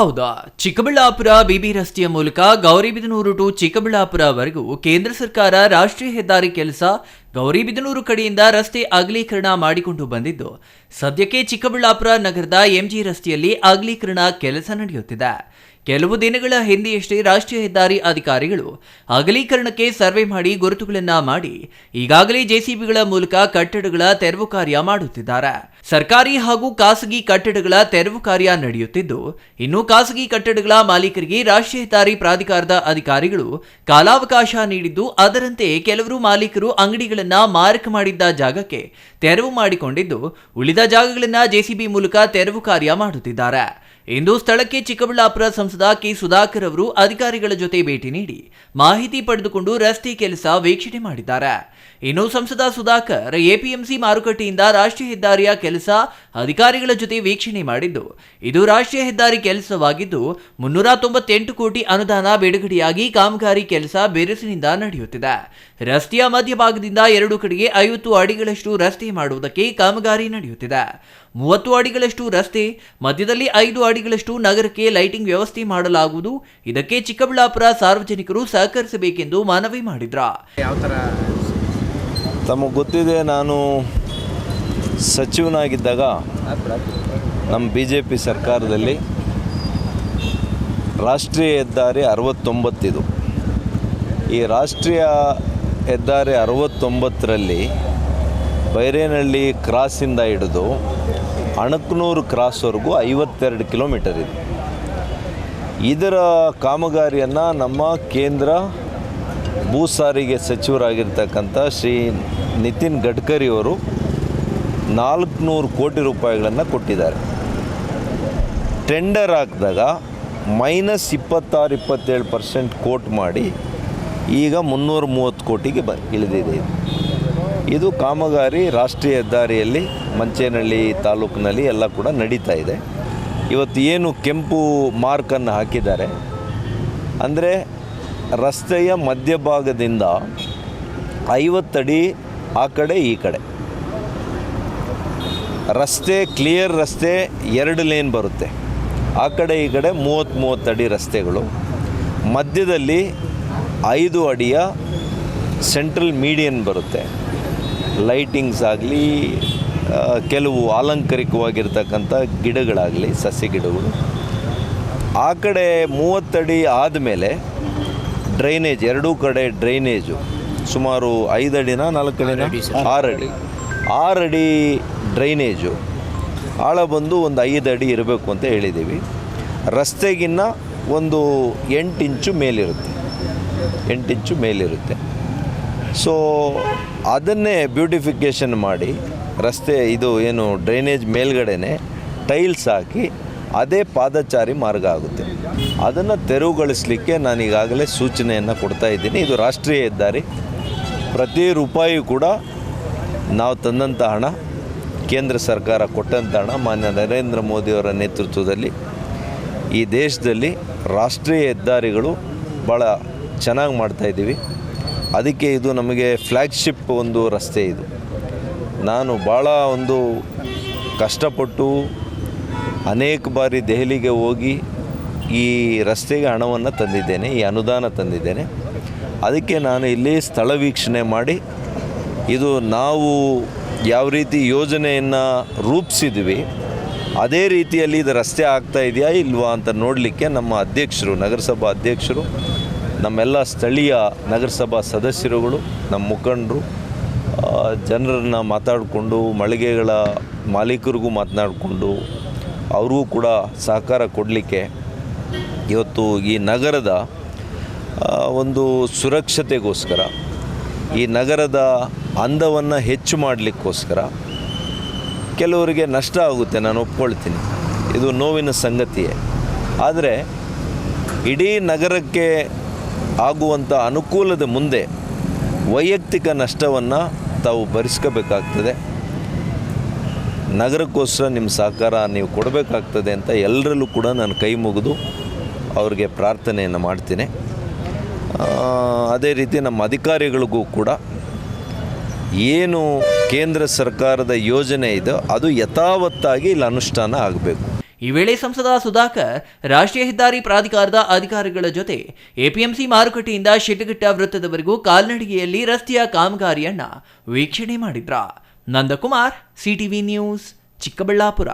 ಹೌದಾ? ಚಿಕ್ಕಬಳ್ಳಾಪುರ ಬಿಬಿ ರಸ್ತೆಯ ಮೂಲಕ ಗೌರಿಬಿದನೂರು ಟು ಚಿಕ್ಕಬಳ್ಳಾಪುರವರೆಗೂ ಕೇಂದ್ರ ಸರ್ಕಾರ ರಾಷ್ಟ್ರೀಯ ಹೆದ್ದಾರಿ ಕೆಲಸ ಗೌರಿಬಿದನೂರು ಕಡೆಯಿಂದ ರಸ್ತೆ ಅಗಲೀಕರಣ ಮಾಡಿಕೊಂಡು ಬಂದಿದ್ದು. ಸದ್ಯಕ್ಕೆ ಚಿಕ್ಕಬಳ್ಳಾಪುರ ನಗರದ ಎಂಜಿ ರಸ್ತೆಯಲ್ಲಿ ಅಗಲೀಕರಣ ಕೆಲಸ ನಡೆಯುತ್ತಿದೆ. ಕೆಲವು ದಿನಗಳ ಹಿಂದೆಯಷ್ಟೇ ರಾಷ್ಟ್ರೀಯ ಹೆದ್ದಾರಿ ಅಧಿಕಾರಿಗಳು ಅಗಲೀಕರಣಕ್ಕೆ ಸರ್ವೆ ಮಾಡಿ ಗುರುತುಗಳನ್ನ ಮಾಡಿ ಈಗಾಗಲೇ ಜೆಸಿಬಿಗಳ ಮೂಲಕ ಕಟ್ಟಡಗಳ ತೆರವು ಕಾರ್ಯ ಮಾಡುತ್ತಿದ್ದಾರೆ. ಸರ್ಕಾರಿ ಹಾಗೂ ಖಾಸಗಿ ಕಟ್ಟಡಗಳ ತೆರವು ಕಾರ್ಯ ನಡೆಯುತ್ತಿದ್ದು, ಇನ್ನು ಖಾಸಗಿ ಕಟ್ಟಡಗಳ ಮಾಲೀಕರಿಗೆ ರಾಷ್ಟ್ರೀಯ ಹೆದ್ದಾರಿ ಪ್ರಾಧಿಕಾರದ ಅಧಿಕಾರಿಗಳು ಕಾಲಾವಕಾಶ ನೀಡಿದ್ದು, ಅದರಂತೆ ಕೆಲವರು ಮಾಲೀಕರು ಅಂಗಡಿಗಳನ್ನ ಮಾರಕ ಮಾಡಿದ್ದ ಜಾಗಕ್ಕೆ ತೆರವು ಮಾಡಿಕೊಂಡಿದ್ದು, ಉಳಿದ ಜಾಗಗಳನ್ನ ಜೆಸಿಬಿ ಮೂಲಕ ತೆರವು ಕಾರ್ಯ ಮಾಡುತ್ತಿದ್ದಾರೆ. ಇಂದು ಸ್ಥಳಕ್ಕೆ ಚಿಕ್ಕಬಳ್ಳಾಪುರ ಸಂಸದ ಕೆ ಸುಧಾಕರ್ ಅವರು ಅಧಿಕಾರಿಗಳ ಜೊತೆ ಭೇಟಿ ನೀಡಿ ಮಾಹಿತಿ ಪಡೆದುಕೊಂಡು ರಸ್ತೆ ಕೆಲಸ ವೀಕ್ಷಣೆ ಮಾಡಿದ್ದಾರೆ. ಇನ್ನು ಸಂಸದ ಸುಧಾಕರ್ ಎಪಿಎಂಸಿ ಮಾರುಕಟ್ಟೆಯಿಂದ ರಾಷ್ಟ್ರೀಯ ಹೆದ್ದಾರಿಯ ಕೆಲಸ ಅಧಿಕಾರಿಗಳ ಜೊತೆ ವೀಕ್ಷಣೆ ಮಾಡಿದ್ದು. ಇದು ರಾಷ್ಟ್ರೀಯ ಹೆದ್ದಾರಿ ಕೆಲಸವಾಗಿದ್ದು ಮುನ್ನೂರ ತೊಂಬತ್ತೆಂಟು ಕೋಟಿ ಅನುದಾನ ಬಿಡುಗಡೆಯಾಗಿ ಕಾಮಗಾರಿ ಕೆಲಸ ಬಿರುಸಿನಿಂದ ನಡೆಯುತ್ತಿದೆ. ರಸ್ತೆಯ ಮಧ್ಯಭಾಗದಿಂದ ಎರಡು ಕಡೆಗೆ ಐವತ್ತು ಅಡಿಗಳಷ್ಟು ರಸ್ತೆ ಮಾಡುವುದಕ್ಕೆ ಕಾಮಗಾರಿ ನಡೆಯುತ್ತಿದೆ. ಮೂವತ್ತು ಅಡಿಗಳಷ್ಟು ರಸ್ತೆ, ಮಧ್ಯದಲ್ಲಿ ಐದು ಅಡಿಗಳಷ್ಟು ನಗರಕ್ಕೆ ಲೈಟಿಂಗ್ ವ್ಯವಸ್ಥೆ ಮಾಡಲಾಗುವುದು. ಇದಕ್ಕೆ ಚಿಕ್ಕಬಳ್ಳಾಪುರ ಸಾರ್ವಜನಿಕರು ಸಹಕರಿಸಬೇಕೆಂದು ಮನವಿ ಮಾಡಿದ್ರ? ಯಾವ ತಮಗೆ ಗೊತ್ತಿದೆ, ನಾನು ಸಚಿವನಾಗಿದ್ದಾಗ ನಮ್ಮ ಬಿ ಜೆ ಪಿ ಸರ್ಕಾರದಲ್ಲಿ ರಾಷ್ಟ್ರೀಯ ಹೆದ್ದಾರಿ ಅರವತ್ತೊಂಬತ್ತಿದು ಈ ರಾಷ್ಟ್ರೀಯ ಹೆದ್ದಾರಿ ಅರವತ್ತೊಂಬತ್ತರಲ್ಲಿ ಬೈರೇನಹಳ್ಳಿ ಕ್ರಾಸಿಂದ ಹಿಡಿದು ಅಣಕ್ನೂರು ಕ್ರಾಸ್ವರೆಗೂ ಐವತ್ತೆರಡು ಕಿಲೋಮೀಟರ್ ಇದೆ. ಇದರ ಕಾಮಗಾರಿಯನ್ನು ನಮ್ಮ ಕೇಂದ್ರ ಭೂ ಸಾರಿಗೆ ಸಚಿವರಾಗಿರ್ತಕ್ಕಂಥ ಶ್ರೀ ನಿತಿನ್ ಗಡ್ಕರಿಯವರು ನಾಲ್ಕುನೂರು ಕೋಟಿ ರೂಪಾಯಿಗಳನ್ನು ಕೊಟ್ಟಿದ್ದಾರೆ. ಟೆಂಡರ್ ಹಾಕಿದಾಗ ಮೈನಸ್ ಇಪ್ಪತ್ತಾರು, ಇಪ್ಪತ್ತೇಳು ಪರ್ಸೆಂಟ್ ಕೋಟ್ ಮಾಡಿ ಈಗ ಮುನ್ನೂರ ಮೂವತ್ತು ಕೋಟಿಗೆ ಬ, ಇಳಿದಿದೆ ಇದು. ಕಾಮಗಾರಿ ರಾಷ್ಟ್ರೀಯ ಹೆದ್ದಾರಿಯಲ್ಲಿ ಮಂಚೇನಹಳ್ಳಿ ತಾಲೂಕಿನಲ್ಲಿ ಎಲ್ಲ ಕೂಡ ನಡೀತಾ ಇದೆ. ಇವತ್ತು ಏನು ಕೆಂಪು ಮಾರ್ಕನ್ನು ಹಾಕಿದ್ದಾರೆ. ಅಂದರೆ ರಸ್ತೆಯ ಮಧ್ಯಭಾಗದಿಂದ ಐವತ್ತಡಿ ಆ ಕಡೆ, ಈ ಕಡೆ. ರಸ್ತೆ ಕ್ಲಿಯರ್ ರಸ್ತೆ ಎರಡು ಲೇನ್ ಬರುತ್ತೆ. ಆ ಕಡೆ ಈ ಕಡೆ ಮೂವತ್ತು ಅಡಿ ರಸ್ತೆಗಳು. ಮಧ್ಯದಲ್ಲಿ ಐದು ಅಡಿಯ ಸೆಂಟ್ರಲ್ ಮೀಡಿಯನ್ ಬರುತ್ತೆ. ಲೈಟಿಂಗ್ಸ್ ಆಗಲಿ ಕೆಲವು ಅಲಂಕಾರಿಕವಾಗಿರ್ತಕ್ಕಂಥ ಗಿಡಗಳಾಗಲಿ ಸಸ್ಯ ಗಿಡಗಳು. ಆ ಕಡೆ ಮೂವತ್ತಡಿ ಆದಮೇಲೆ ಡ್ರೈನೇಜ್ ಎರಡೂ ಕಡೆ ಡ್ರೈನೇಜು ಸುಮಾರು ಐದಡಿನ ಅಡಿನ ನಾಲ್ಕು ಅಡಿನ? ಆರು ಅಡಿ. ಆರು ಅಡಿ ಡ್ರೈನೇಜು. ಆಳ ಬಂದು ಒಂದು ಐದು ಅಡಿ ಇರಬೇಕು ಅಂತ ಹೇಳಿದ್ದೀವಿ. ರಸ್ತೆಗಿನ್ನ ಒಂದು ಎಂಟು ಇಂಚು ಮೇಲಿರುತ್ತೆ. ಎಂಟು ಇಂಚು ಮೇಲಿರುತ್ತೆ. ಸೊ ಅದನ್ನೇ ಬ್ಯೂಟಿಫಿಕೇಷನ್ ಮಾಡಿ, ರಸ್ತೆ ಇದು ಏನು ಡ್ರೈನೇಜ್ ಮೇಲ್ಗಡೆನೆ ಟೈಲ್ಸ್ ಹಾಕಿ ಅದೇ ಪಾದಚಾರಿ ಮಾರ್ಗ ಆಗುತ್ತೆ. ಅದನ್ನು ತೆರವುಗೊಳಿಸಲಿಕ್ಕೆ ನಾನು ಈಗಾಗಲೇ ಸೂಚನೆಯನ್ನು ಕೊಡ್ತಾ ಇದ್ದೀನಿ. ಇದು ರಾಷ್ಟ್ರೀಯ ಹೆದ್ದಾರಿ. ಪ್ರತಿ ರೂಪಾಯಿ ಕೂಡ ನಾವು ತಂದಂಥ ಹಣ. ಕೇಂದ್ರ ಸರ್ಕಾರ ಕೊಟ್ಟಂತ ಹಣ ಮಾನ್ಯ ನರೇಂದ್ರ ಮೋದಿಯವರ ನೇತೃತ್ವದಲ್ಲಿ ಈ ದೇಶದಲ್ಲಿ ರಾಷ್ಟ್ರೀಯ ಹೆದ್ದಾರಿಗಳು ಭಾಳ ಚೆನ್ನಾಗಿ ಮಾಡ್ತಾಯಿದ್ದೀವಿ ಅದಕ್ಕೆ ಇದು ನಮಗೆ ಫ್ಲ್ಯಾಗ್ಶಿಪ್ ಒಂದು ರಸ್ತೆ ಇದು. ನಾನು ಭಾಳ ಒಂದು ಕಷ್ಟಪಟ್ಟು ಅನೇಕ ಬಾರಿ ದೆಹಲಿಗೆ ಹೋಗಿ ಈ ರಸ್ತೆಗೆ ಹಣವನ್ನು ತಂದಿದ್ದೇನೆ, ಈ ಅನುದಾನ ತಂದಿದ್ದೇನೆ. ಅದಕ್ಕೆ ನಾನು ಇಲ್ಲಿ ಸ್ಥಳ ವೀಕ್ಷಣೆ ಮಾಡಿ ಇದು ನಾವು ಯಾವ ರೀತಿ ಯೋಜನೆಯನ್ನು ರೂಪಿಸಿದ್ವಿ, ಅದೇ ರೀತಿಯಲ್ಲಿ ಇದು ರಸ್ತೆ ಆಗ್ತಾ ಇದೆಯಾ ಇಲ್ವಾ ಅಂತ ನೋಡಲಿಕ್ಕೆ ನಮ್ಮ ಅಧ್ಯಕ್ಷರು, ನಗರಸಭಾ ಅಧ್ಯಕ್ಷರು, ನಮ್ಮೆಲ್ಲ ಸ್ಥಳೀಯ ನಗರಸಭಾ ಸದಸ್ಯರುಗಳು, ನಮ್ಮ ಮುಖಂಡರು ಜನರನ್ನು ಮಾತಾಡಿಕೊಂಡು, ಮಳಿಗೆಗಳ ಮಾಲೀಕರಿಗೂ ಮಾತನಾಡಿಕೊಂಡು, ಅವ್ರಿಗೂ ಕೂಡ ಸಹಕಾರ ಕೊಡಲಿಕ್ಕೆ ಇವತ್ತು ಈ ನಗರದ ಒಂದು ಸುರಕ್ಷತೆಗೋಸ್ಕರ, ಈ ನಗರದ ಅಂದವನ್ನು ಹೆಚ್ಚು ಮಾಡಲಿಕ್ಕೋಸ್ಕರ ಕೆಲವರಿಗೆ ನಷ್ಟ ಆಗುತ್ತೆ, ನಾನು ಒಪ್ಕೊಳ್ತೀನಿ. ಇದು ನೋವಿನ ಸಂಗತಿಯೇ. ಆದರೆ, ಇಡೀ ನಗರಕ್ಕೆ ಆಗುವಂಥ ಅನುಕೂಲದ ಮುಂದೆ ವೈಯಕ್ತಿಕ ನಷ್ಟವನ್ನು ತಾವು ಭರಿಸ್ಕೋಬೇಕಾಗ್ತದೆ. ನಗರಕ್ಕೋಸ್ಕರ ನಿಮ್ಮ ಸಹಕಾರ ನೀವು ಕೊಡಬೇಕಾಗ್ತದೆ ಅಂತ ಎಲ್ಲರಲ್ಲೂ ಕೂಡ ನಾನು ಕೈ ಮುಗಿದು ಅವ್ರಿಗೆ ಪ್ರಾರ್ಥನೆಯನ್ನು ಮಾಡ್ತೀನಿ. ಅದೇ ರೀತಿ ನಮ್ಮ ಅಧಿಕಾರಿಗಳಿಗೂ ಕೂಡ ಏನು ಕೇಂದ್ರ ಸರ್ಕಾರದ ಯೋಜನೆ ಇದೋ ಅದು ಯಥಾವತ್ತಾಗಿ ಇಲ್ಲಿ ಅನುಷ್ಠಾನ ಆಗಬೇಕು. ಈ ವೇಳೆ ಸಂಸದ ಸುಧಾಕರ್, ರಾಷ್ಟ್ರೀಯ ಹೆದ್ದಾರಿ ಪ್ರಾಧಿಕಾರದ ಅಧಿಕಾರಿಗಳ ಜೊತೆ ಎಪಿಎಂಸಿ ಮಾರುಕಟ್ಟೆಯಿಂದ ಶಿಡ್ಡಘಟ್ಟ ವೃತ್ತದವರೆಗೂ ಕಾಲ್ನಡಿಗೆಯಲ್ಲಿ ರಸ್ತೆಯ ಕಾಮಗಾರಿಯನ್ನ ವೀಕ್ಷಣೆ ಮಾಡಿದ್ರ. Nandakumar, CTV news, Chikkaballapur.